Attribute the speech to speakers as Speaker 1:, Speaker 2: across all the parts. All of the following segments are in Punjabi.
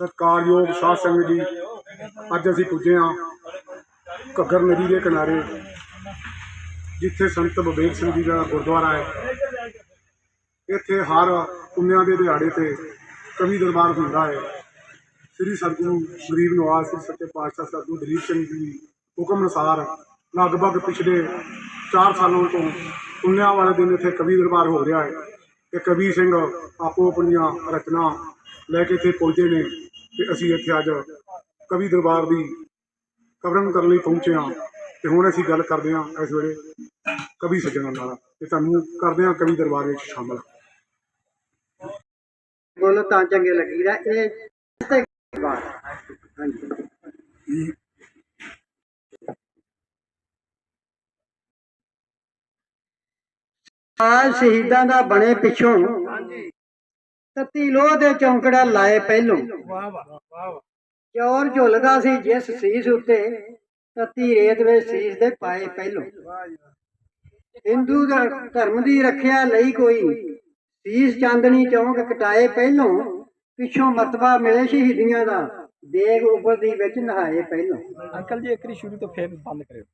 Speaker 1: ਸਤਿਕਾਰਯੋਗ ਸਾਧ ਸੰਗਤ ਜੀ, ਅੱਜ ਅਸੀਂ ਪੁੱਜੇ ਹਾਂ ਘੱਗਰ ਨਦੀ ਦੇ ਕਿਨਾਰੇ, ਜਿੱਥੇ ਸੰਤ ਵਿਵੇਕ ਸਿੰਘ ਜੀ ਦਾ ਗੁਰਦੁਆਰਾ ਹੈ। ਇੱਥੇ ਹਰ ਪੁੰਨਿਆਂ ਦੇ ਦਿਹਾੜੇ ਤੇ ਕਵੀ ਦਰਬਾਰ ਹੁੰਦਾ ਹੈ। ਸ੍ਰੀ ਸਤਿਗੁਰੂ ਗਰੀਬ ਨਵਾਜ਼, ਸ੍ਰੀ ਸੱਚੇ ਪਾਤਸ਼ਾਹ ਸਤਿਗੁਰੂ ਦਲੀਪ ਸਿੰਘ ਜੀ ਹੁਕਮ ਅਨੁਸਾਰ ਲਗਭਗ ਪਿਛਲੇ 4 ਸਾਲਾਂ ਤੋਂ ਪੁੰਨਿਆਂ ਵਾਲੇ ਦਿਨ ਇੱਥੇ ਕਵੀ ਦਰਬਾਰ ਹੋ ਰਿਹਾ ਹੈ। ਤੇ ਕਵੀ ਸਿੰਘ ਆਪੋ ਆਪਣੀਆਂ ਰਚਨਾ ਲੈ ਕੇ ਇੱਥੇ ਪਹੁੰਚੇ ਨੇ ਤੇ ਅਸੀਂ ਇੱਥੇ ਅੱਜ ਕਵੀ ਦਰਬਾਰ ਦੀ ਕਵਰਨ ਕਰਨ ਲਈ ਪਹੁੰਚੇ ਹਾਂ ਤੇ ਹੁਣ ਅਸੀਂ ਗੱਲ ਕਰਦੇ ਹਾਂ ਇਸ ਵੇਲੇ ਕਵੀ ਸੱਜਣਾ ਨਾਲ ਤੇ ਤੁਹਾਨੂੰ ਕਰਦੇ ਹਾਂ ਕਵੀ ਦਰਬਾਰ ਵਿੱਚ ਸ਼ਾਮਲ।
Speaker 2: ਬੋਲੋ ਤਾਂ ਚੰਗੇ ਲੱਗੀਦਾ ਇਹ ਤੇ ਬਾਤ ਹਾਂਜੀ ਆ ਸ਼ਹੀਦਾਂ ਦਾ ਬਣੇ ਪਿੱਛੋਂ ਤਤੀ ਲੋਹ ਦੇ ਚੌਂਕੜਾ ਲਾਏ ਪਹਿਲੋਂ।
Speaker 3: ਵਾਹ ਵਾਹ ਵਾਹ
Speaker 2: ਚੌਰ ਝੁੱਲਦਾ ਸੀ ਜਿਸ ਸੀਸ ਉੱਤੇ ਤਤੀ ਰੇਤ ਵਿੱਚ ਸੀਸ ਦੇ ਪਾਏ ਪਹਿਲੋਂ। ਹਿੰਦੂ ਦਾ ਧਰਮ ਦੀ ਰੱਖਿਆ ਲਈ ਕੋਈ ਸੀਸ ਚਾਂਦਨੀ ਚੌਂਕ ਕਟਾਏ ਪਹਿਲੋਂ ਪਿੱਛੋਂ ਮਰਤਬਾ ਮਿਲੇ ਸ਼ਹੀਦੀਆਂ ਦਾ ਦੇਗ ਉਬਲਦੀ ਵਿੱਚ ਨਹਾਏ ਪਹਿਲੋਂ।
Speaker 3: ਅੰਕਲ ਜੀ ਇੱਕ ਵਾਰੀ ਸ਼ੁਰੂ ਤੋਂ ਫੇਰ ਬੰਦ ਕਰਿਓ।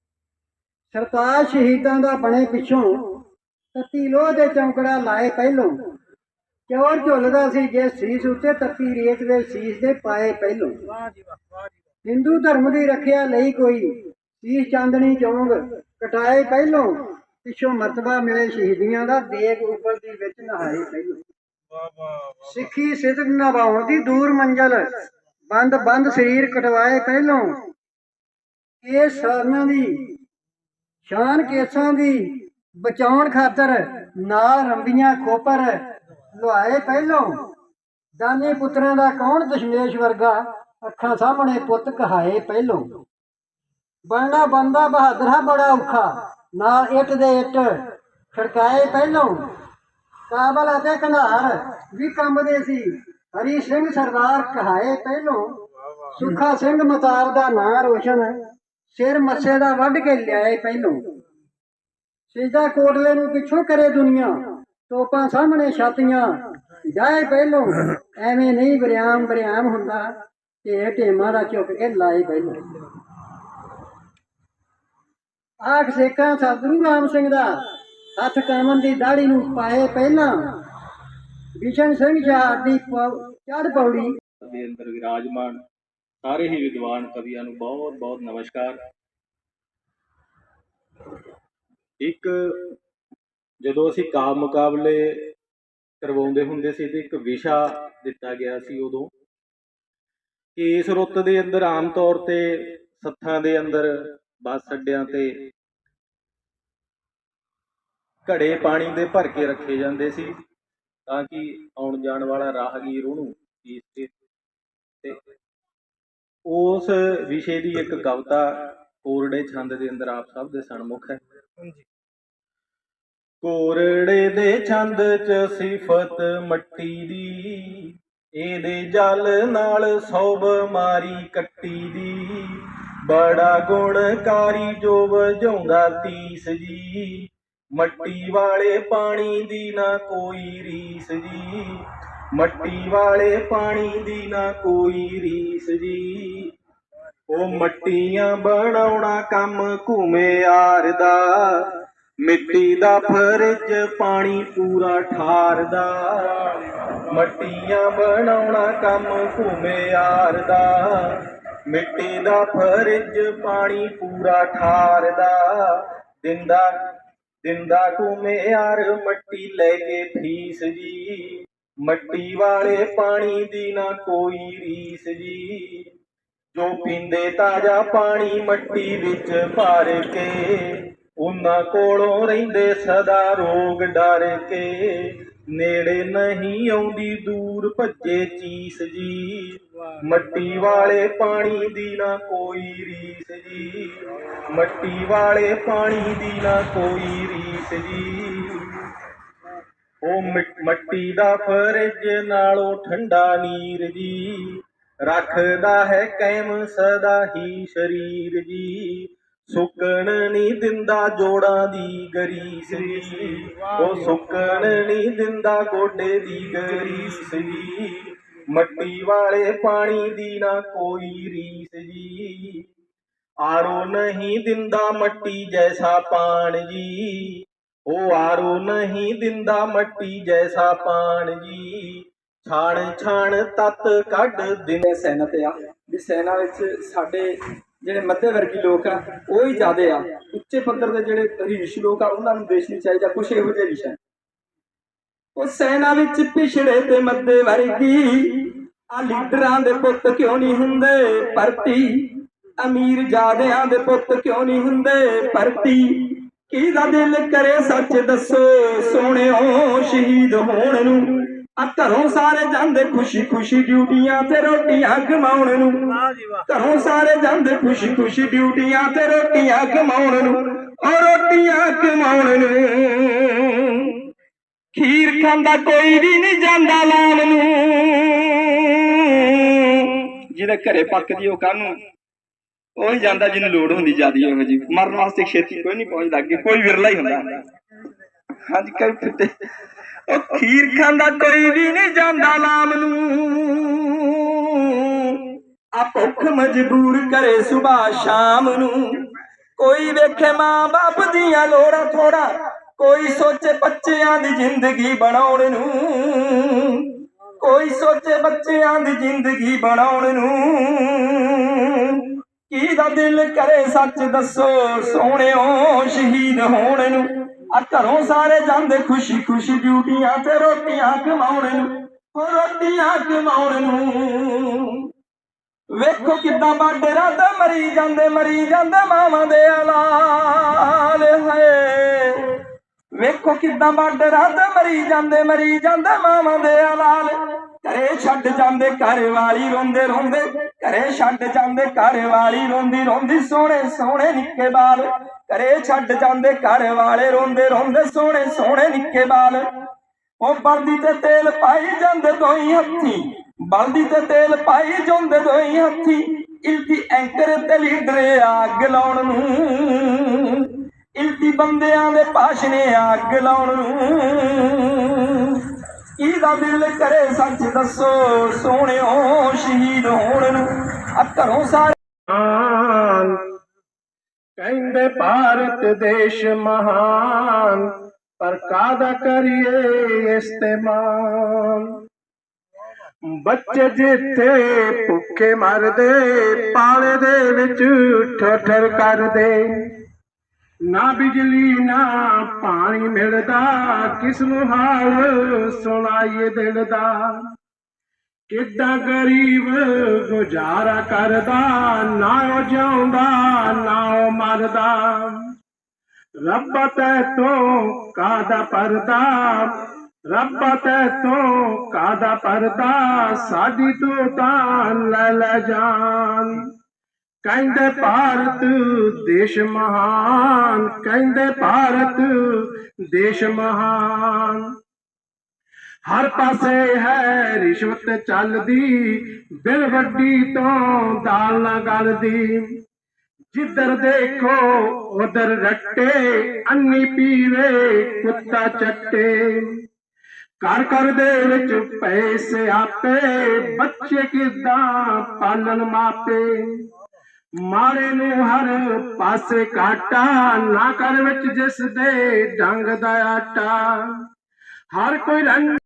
Speaker 2: ਸਰਤਾਜ ਸ਼ਹੀਦਾਂ ਦਾ ਬਣੇ ਪਿੱਛੋਂ ਤਤੀ ਲੋਹ ਦੇ ਚੌਂਕੜਾ ਲਾਏ ਪਹਿਲੋਂ। ਚੌਰ ਝੁੱਲਦਾ ਸੀ ਜੇ ਸੀਸ ਉੱਤੇ, ਤਤੀ ਰੇਤ ਵਿੱਚ ਸੀਸ ਦੇ ਪਾਏ ਪਹਿਲੋਂ। ਹਿੰਦੂ ਧਰਮ ਦੀ ਰੱਖਿਆ ਲਈ ਕੋਈ ਸੀਸ ਚਾਂਦਨੀ ਚੌਂਕ ਕਟਾਏ ਪਹਿਲੋਂ, ਪਿੱਛੋਂ ਮਰਤਬਾ ਮਿਲੇ ਸ਼ਹੀਦੀਆਂ ਦਾ, ਦੇਗ ਉਬਲਦੀ ਵਿੱਚ ਨਹਾਏ ਪਹਿਲੋਂ। ਸਿੱਖੀ ਸਿਦਕ ਨਿਭਾਉਣ ਦੀ ਦੂਰ ਮੰਜ਼ਲ, ਬੰਦ ਬੰਦ ਸਰੀਰ ਕਟਵਾਏ ਪਹਿਲੋਂ। ਇਹ ਸਾਰਿਆਂ ਦੀ, ਸ਼ਾਨ ਕੇਸਾਂ ਦੀ ਬਚਾਉਣ ਖਾਤਰ ਨਾਲ ਰੰਬੀਆਂ ਖੋਪਰ ਲੁਆਏ ਪਹਿਲੋਂ। ਦਾਨੀ ਪੁੱਤਰਾਂ ਦਾ ਕੌਣ ਦਸ਼ਮੇਸ਼ ਵਰਗਾ? ਅੱਖਾਂ ਸਾਹਮਣੇ ਪੁੱਤ ਕਹਾਏ ਪਹਿਲੋਂ। ਬਣਨਾ ਬੰਦਾ ਬਹਾਦਰਾ ਬੜਾ ਔਖਾ। ਨਾਲ ਇੱਟ ਦੇ ਇੱਟ ਖੜਕਾਏ ਪਹਿਲੋਂ। ਕਾਬਲ ਅਤੇ ਕਨਾਰ ਵੀ ਕੰਬਦੇ ਸੀ। ਹਰੀ ਸਿੰਘ ਸਰਦਾਰ ਕਹਾਏ ਪਹਿਲੋਂ। ਸੁੱਖਾ ਸਿੰਘ ਮਤਾਰ ਦਾ ਨਾਂ ਰੋਸ਼ਨ। ਸਿਰ ਮੱਸੇ ਦਾ ਵੱਢ ਕੇ ਲਿਆਏ ਪਹਿਲੋਂ। ਸਿਜਦਾ ਕੋਟਲੇ ਨੂੰ ਪਿੱਛੋਂ ਕਰੇ ਦੁਨੀਆ, ਤੋਪਾਂ ਸਾਹਮਣੇ ਛਾਤੀਆਂ। ਜਾਏ ਪਹਿਲੋਂ, ਐਵੇਂ ਨਹੀਂ ਬਰਿਆਮ ਬਰਿਆਮ ਹੁੰਦਾ ਤੇ ਢੇਮਾਂ ਦਾ ਚੁੱਕ ਕੇ ਲਾਏ ਪਹਿਲੋਂ। ਆਖ ਸੇਕਾਂ ਸਤਿਗੁਰੂ ਰਾਮ ਸਿੰਘ ਦਾ, ਹੱਥ ਕਾਮਨ ਦੀ ਦਾੜੀ ਨੂੰ ਪਾਏ ਪਹਿਲਾਂ। ਵਿਸ਼ਨ ਸਿੰਘ ਸ਼ਾਹ ਦੀ ਚੜ ਪੌੜੀ।
Speaker 4: ਦੇ ਅੰਦਰ ਵਿਰਾਜਮਾਨ, ਸਾਰੇ ਹੀ ਵਿਦਵਾਨ ਕਵੀਆਂ ਨੂੰ ਬਹੁਤ ਬਹੁਤ ਨਮਸਕਾਰ। ਇੱਕ ਜਦੋਂ ਅਸੀਂ ਕਾਵ ਮੁਕਾਬਲੇ ਕਰਵਾਉਂਦੇ ਹੁੰਦੇ ਸੀ ਤੇ ਇੱਕ ਵਿਸ਼ਾ ਦਿੱਤਾ ਗਿਆ ਸੀ ਉਦੋਂ ਕਿ ਇਸ ਰੁੱਤ ਦੇ ਅੰਦਰ ਆਮ ਤੌਰ ਤੇ ਸੱਥਾਂ ਦੇ ਅੰਦਰ ਬੱਸ ਅੱਡਿਆਂ ਤੇ ਘੜੇ ਪਾਣੀ ਦੇ ਭਰ ਕੇ ਰੱਖੇ ਜਾਂਦੇ ਸੀ ਤਾਂ ਕਿ ਆਉਣ ਜਾਣ ਵਾਲਾ ਰਾਹਗੀਰ ਉਹਨੂੰ ਪੀ ਸਕੇ ਤੇ ਉਸ ਵਿਸ਼ੇ ਦੀ ਇੱਕ ਕਵਿਤਾ ਕੋਰੜੇ ਛੰਦ ਦੇ ਅੰਦਰ ਆਪ ਸਭ ਦੇ ਸਨਮੁਖ ਹੈ।
Speaker 3: ਹਾਂਜੀ।
Speaker 4: ਕੋਰੜੇ ਦੇ ਛੰਦ ਚ ਸਿਫਤ ਮੱਟੀ ਦੀ, ਇਹਦੇ ਜਲ ਨਾਲ ਸੋਬ ਮਾਰੀ ਕੱਟੀ ਦੀ। ਬੜਾ ਗੁਣਕਾਰੀ ਜੋ ਵਜਾਉਂਦਾ ਤੀਸ ਜੀ, ਮੱਟੀ ਵਾਲੇ ਪਾਣੀ ਦੀ ਨਾ ਕੋਈ ਰੀਸ ਜੀ। ਮੱਟੀ ਵਾਲੇ ਪਾਣੀ ਦੀ ਨਾ ਕੋਈ ਰੀਸ ਜੀ। ਉਹ ਮੱਟੀਆਂ ਬਣਾਉਣਾ ਕੰਮ ਘੁਮਿਆਰ ਦਾ ਮਿੱਟੀ ਦਾ ਫਰਜ਼ ਪਾਣੀ ਪੂਰਾ ਠਾਰਦਾ। ਮੱਟੀਆਂ ਬਣਾਉਣਾ ਕੰਮ ਘੁਮਿਆਰ ਦਾ ਮਿੱਟੀ ਦਾ ਫਰਜ਼ ਪਾਣੀ ਪੂਰਾ ਠਾਰਦਾ। ਦਿੰਦਾ ਦਿੰਦਾ ਘੁਮਿਆਰ ਮੱਟੀ ਲੈ ਕੇ ਫੀਸ ਜੀ। ਮੱਟੀ ਵਾਲੇ ਪਾਣੀ ਦੀ ਨਾ ਕੋਈ ਰੀਸ ਜੀ। ਜੋ ਪੀਂਦੇ ਤਾਜ਼ਾ ਪਾਣੀ ਮੱਟੀ ਵਿੱਚ ਭਰ ਕੇ, ਉਹਨਾਂ ਕੋਲੋਂ ਰਹਿੰਦੇ ਸਦਾ ਰੋਗ ਡਰ ਕੇ। ਨੇੜੇ ਨਹੀਂ ਆਉਂਦੀ, ਦੂਰ ਭੱਜੇ ਚੀਸ ਜੀ। ਮੱਟੀ ਵਾਲੇ ਪਾਣੀ ਦੀ ਨਾ ਕੋਈ ਰੀਸ ਜੀ। ਮੱਟੀ ਵਾਲੇ ਪਾਣੀ ਦੀ ਨਾ ਕੋਈ ਰੀਸ ਜੀ। ਉਹ ਮਿ- ਮੱਟੀ ਦਾ ਫਰਜ਼ ਨਾਲੋਂ ਠੰਡਾ ਨੀਰ ਜੀ। ਰੱਖਦਾ ਹੈ ਕੈਮ ਸਦਾ ਹੀ ਸ਼ਰੀਰ ਜੀ।
Speaker 5: ਸੁੱਕਣ ਨਹੀਂ ਦਿੰਦਾ ਜੋੜਾਂ ਦੀ ਗਰੀਸ ਜੀ। ਉਹ ਸੁੱਕਣ ਨਹੀਂ ਦਿੰਦਾ ਗੋਡੇ ਦੀ ਗਰੀਸ ਜੀ। ਮੱਟੀ ਵਾਲੇ ਪਾਣੀ ਦੀ ਨਾ ਕੋਈ ਰੀਸ ਜੀ। ਆਰੋ ਨਹੀਂ ਦਿੰਦਾ ਮੱਟੀ ਜੈਸਾ ਪਾਣ ਜੀ। ਉਹ ਆਰੋ ਨਹੀਂ ਦਿੰਦਾ ਮੱਟੀ ਜੈਸਾ ਪਾਣ ਜੀ। ਛਾਣ ਛਾਣ ਤਤ ਕੱਢ ਦਿਨ
Speaker 3: ਸੈਨਾ ਤੇ ਆ, ਵੀ ਸੈਨਾ ਵਿੱਚ ਸਾਡੇ ਜਿਹੜੇ ਮੱਧੇ ਵਰਗੀ ਲੋਕ ਆ, ਉਹ ਹੀ ਜ਼ਿਆਦੇ ਆ। ਉੱਚੇ ਪੱਧਰ ਦੇ ਜਿਹੜੇ ਹਰੀਸ਼ ਲੋਕ ਆ, ਉਹਨਾਂ ਨੂੰ ਦੇਸ਼ ਨਹੀਂ ਚਾਹੀਦਾ, ਕੁਛ ਇਹੋ ਜਿਹੇ ਵਿਸ਼ਾ ਉਹ ਸੈਨਾ ਵਿੱਚ ਪਿਛੜੇ ਤੇ ਮੱਧੇ ਵਰਗੀ, ਆ ਲੀਡਰਾਂ ਦੇ ਪੁੱਤ ਕਿਉਂ ਨਹੀਂ ਹੁੰਦੇ? ਪਰਤੀ। ਅਮੀਰ ਜਾਦਿਆਂ ਦੇ ਪੁੱਤ ਕਿਉਂ ਨਹੀਂ ਹੁੰਦੇ? ਪਰਤੀ। ਕਿਹਦਾ ਦਿਲ ਕਰੇ ਸੱਚ ਦੱਸੋ? ਸੋਹਣਿਓ ਸ਼ਹੀਦ ਹੋਣ ਨੂੰ। ਆ ਘਰੋਂ ਸਾਰੇ ਜਾਂਦੇ ਖੁਸ਼ੀ ਖੁਸ਼ੀ ਡਿਊਟੀਆਂ ਤੇ ਰੋਟੀਆਂ ਕਮਾਉਣ ਨੂੰ। ਘਰੋਂ ਸਾਰੇ ਜਾਂਦੇ ਖੁਸ਼ੀ ਖੁਸ਼ੀ ਡਿਊਟੀਆਂ ਤੇ ਰੋਟੀਆਂ ਕਮਾਉਣ ਨੂੰ। ਔਰ ਰੋਟੀਆਂ ਕਮਾਉਣ ਨੂੰ। ਖੀਰ ਖਾਂਦਾ ਕੋਈ ਵੀ ਨਹੀਂ ਜਾਂਦਾ ਲਾਲ ਨੂੰ। ਜਿਹਦੇ ਘਰੇ ਪੱਕਦੀ ਉਹ ਕਾਹਨੂੰ? ਉਹ ਹੀ ਜਾਂਦਾ ਜਿਹਨੂੰ ਲੋੜ ਹੁੰਦੀ ਜਿਆਦੀ ਇਹੋ ਜੀ ਮਰਨ ਵਾਸਤੇ ਛੇਤੀ ਕੋਈ ਨਹੀਂ ਪਹੁੰਚਦਾ ਅੱਗੇ ਕੋਈ ਵਿਰਲਾ ਹੀ ਹੁੰਦਾ। ਹਾਂਜੀ ਕਈ ਫਿੱਟੇ। ਉਹ ਖੀਰ ਖਾਂਦਾ ਕੋਈ ਵੀ ਨਹੀਂ ਜਾਂਦਾ ਲਾਮ ਨੂੰ। ਆ ਭੁੱਖ ਮਜਬੂਰ ਕਰੇ ਸੁਬਾ ਸ਼ਾਮ ਨੂੰ। ਕੋਈ ਵੇਖੇ ਮਾਂ ਬਾਪ ਦੀਆਂ ਲੋੜਾਂ ਥੋੜਾ ਕੋਈ ਸੋਚੇ ਬੱਚਿਆਂ ਦੀ ਜ਼ਿੰਦਗੀ ਬਣਾਉਣ ਨੂੰ। ਕੋਈ ਸੋਚੇ ਬੱਚਿਆਂ ਦੀ ਜ਼ਿੰਦਗੀ ਬਣਾਉਣ ਨੂੰ। ਕੀ ਦਾ ਦਿਲ ਕਰੇ ਸੱਚ ਦੱਸੋ, ਸੋਹਣਿਓ ਸ਼ਹੀਦ ਹੋਣ ਨੂੰ। ਆ ਘਰੋਂ ਸਾਰੇ ਜਾਂਦੇ ਖੁਸ਼ੀ ਖੁਸ਼ੀ ਡਿਊਟੀਆਂ ਤੇ ਰੋਟੀਆਂ ਕਮਾਉਣ ਨੂੰ ਉਹ ਰੋਟੀਆਂ ਕਮਾਉਣ ਨੂੰ। ਵੇਖੋ ਕਿੱਦਾਂ ਬਾਡਰਾਂ ਤੇ ਮਰੀ ਜਾਂਦੇ ਮਰੀ ਜਾਂਦੇ ਮਾਵਾਂ ਦੇ ਹਲਾਲ ਹੈ ਵੇਖੋ ਕਿੱਦਾਂ ਬਾਡਰਾਂ ਤੇ ਮਰੀ ਜਾਂਦੇ ਮਰੀ ਜਾਂਦੇ ਮਾਵਾਂ ਦੇ ਹਲਾਲ। ਘਰੇ ਛੱਡ ਜਾਂਦੇ, ਘਰ ਵਾਲੀ ਰੋਂਦੇ ਰੋਂਦੇ, ਘਰੇ ਛੱਡ ਜਾਂਦੇ, ਘਰ ਵਾਲੀ ਰੋਂਦੀ ਰੋਂਦੀ, ਸੋਹਣੇ ਸੋਹਣੇ ਨਿੱਕੇ ਬਾਲ। ਘਰੇ ਛੱਡ ਜਾਂਦੇ ਘਰ ਵਾਲੇ ਰੋਂਦੇ ਰੋਂਦੇ ਸੋਹਣੇ ਸੋਹਣੇ ਨਿੱਕੇ ਬਾਲ। ਉਹ ਬਲਦੀ ਤੇ ਤੇਲ ਪਾਈ ਜਾਂਦੇ ਦੋਈ ਹੱਥੀ, ਬਲਦੀ ਤੇ ਤੇਲ ਪਾਈ ਜਾਂਦੇ ਦੋਈ ਹੱਥੀ, ਇਲਤੀ ਐਂਕਰ ਤੇ ਲੀਡਰ ਅੱਗ ਲਾਉਣ ਨੂੰ, ਇਲਤੀ ਬੰਦਿਆਂ ਦੇ ਭਾਸ਼ਣੇ ਅੱਗ ਲਾਉਣ ਨੂੰ। ਇਹਦਾ ਦਿਲ ਕਰੇ ਸੱਚ ਦੱਸੋ, ਸੋਹਣਿਓ ਸ਼ਹੀਦ ਹੋਣ ਨੂੰ। ਆ ਘਰੋਂ ਸਾਰੇ
Speaker 5: ਮਹਾਨ ਕਹਿੰਦੇ ਭਾਰਤ ਦੇਸ਼ ਮਹਾਨ, ਪਰ ਕਾਦਾ ਕਰੀਏ ਇਸਤੇਮਾਲ? ਬੱਚੇ ਜਿੱਥੇ ਭੁੱਖੇ ਮਰਦੇ, ਪਾਲੇ ਦੇ ਵਿੱਚ ਠਠਰ ਕਰਦੇ। ਨਾ ਬਿਜਲੀ, ਨਾ ਪਾਣੀ ਮਿਲਦਾ, ਕਿਸ ਨੂੰ ਹਾਲ ਸੁਣਾਈਏ ਦਿਲ ਦਾ? ਕਿੱਦਾਂ ਗਰੀਬ ਗੁਜ਼ਾਰਾ ਕਰਦਾ, ਨਾ ਉਹ ਜਿਉਂਦਾ, ਨਾ ਉਹ ਮਰਦਾ। ਰੱਬ ਤੈ ਤੋਂ ਕਾਦਾ ਪਰਦਾ? ਰੱਬ ਤੈ ਤੋਂ ਕਾਦਾ ਪਰਦਾ? ਸਾਡੀ ਤੋਂ ਤਾਂ ਲੈ ਲੈ ਜਾਨ। ਕਹਿੰਦੇ ਭਾਰਤ ਦੇਸ਼ ਮਹਾਨ, ਕਹਿੰਦੇ ਭਾਰਤ ਦੇਸ਼ ਮਹਾਨ। ਹਰ ਪਾਸੇ ਹੈ ਰਿਸ਼ਵਤ ਚੱਲਦੀ ਬਿਲ ਵੱਡੀ ਤੋਂ ਦਾਲ ਨਾ ਗਲਦੀ। ਜਿੱਧਰ ਦੇਖੋ, ਉਧਰ ਰੱਟੇ, ਅੰਨੀ ਪੀਵੇ, ਕੁੱਤਾ ਚੱਟੇ। ਘਰ ਘਰ ਦੇ ਵਿੱਚ ਪੈਸੇ ਆਪੇ, ਬੱਚੇ ਕਿਦਾਂ ਪਾਲਣ ਮਾਪੇ। ਮਾਰੇ ਨੂੰ ਹਰ ਪਾਸੇ ਕਾਟਾ, ਨਾ ਕਰ ਵਿੱਚ ਜਿਸ ਦੇ ਡੰਗ ਦਾ ਆਟਾ। ਹਰ ਕੋਈ ਰੰਗ